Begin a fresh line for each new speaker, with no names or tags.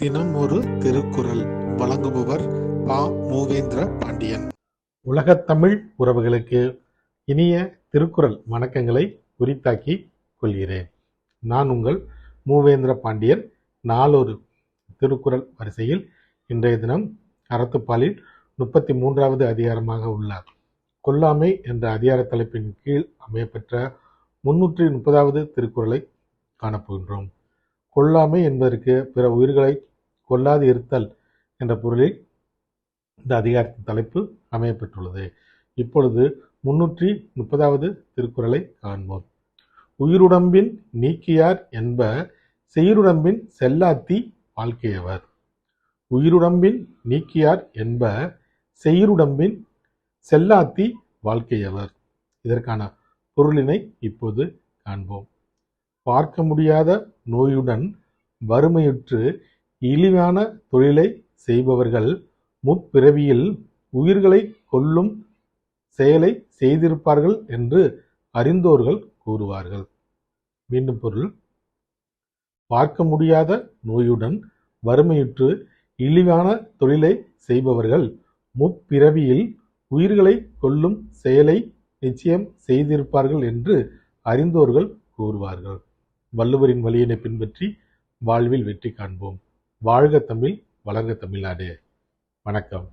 தினம் ஒரு திருக்குறள் வழங்குபவர் பா. மூவேந்திர பாண்டியன்.
உலகத்தமிழ் உறவுகளுக்கு இனிய திருக்குறள் வணக்கங்களை உரித்தாக்கி கொள்கிறேன். நான் உங்கள் மூவேந்திர பாண்டியன். நாளொரு திருக்குறள் வரிசையில் இன்றைய தினம் அறத்துப்பாலில் முப்பத்தி மூன்றாவது அதிகாரமாக உள்ள கொல்லாமை என்ற அதிகார தலைப்பின் கீழ் அமையப்பெற்ற முன்னூற்றி முப்பதாவது திருக்குறளை காணப்போகின்றோம். கொல்லாமை என்பதற்கு பிற உயிர்களை கொல்லாது இருத்தல் என்ற பொருளில் இந்த அதிகாரத்தின் தலைப்பு அமையப்பெற்றுள்ளது. இப்பொழுது முன்னூற்றி முப்பதாவது திருக்குறளை காண்போம். உயிருடம்பின் நீக்கியார் என்ப செயிருடம்பின் செல்லாத்தி வாழ்க்கையவர். உயிருடம்பின் நீக்கியார் என்ப செயிருடம்பின் செல்லாத்தி வாழ்க்கையவர். இதற்கான பொருளினை இப்போது காண்போம். பார்க்க முடியாத நோயுடன் வறுமையுற்று இழிவான தொழிலை செய்பவர்கள் முற்பிறவியில் உயிர்களை கொல்லும் செயலை செய்திருப்பார்கள் என்று அறிந்தோர்கள் கூறுவார்கள். மீண்டும் பொருள். பார்க்க முடியாத நோயுடன் வறுமையுற்று இழிவான தொழிலை செய்பவர்கள் முற்பிறவியில் உயிர்களை கொல்லும் செயலை நிச்சயம் செய்திருப்பார்கள் என்று அறிந்தோர்கள் கூறுவார்கள். வள்ளுவரின் வழியினை பின்பற்றி வாழ்வில் வெற்றி காண்போம். வாழ்க தமிழ் வளர்க தமிழ்நாடு. வணக்கம்.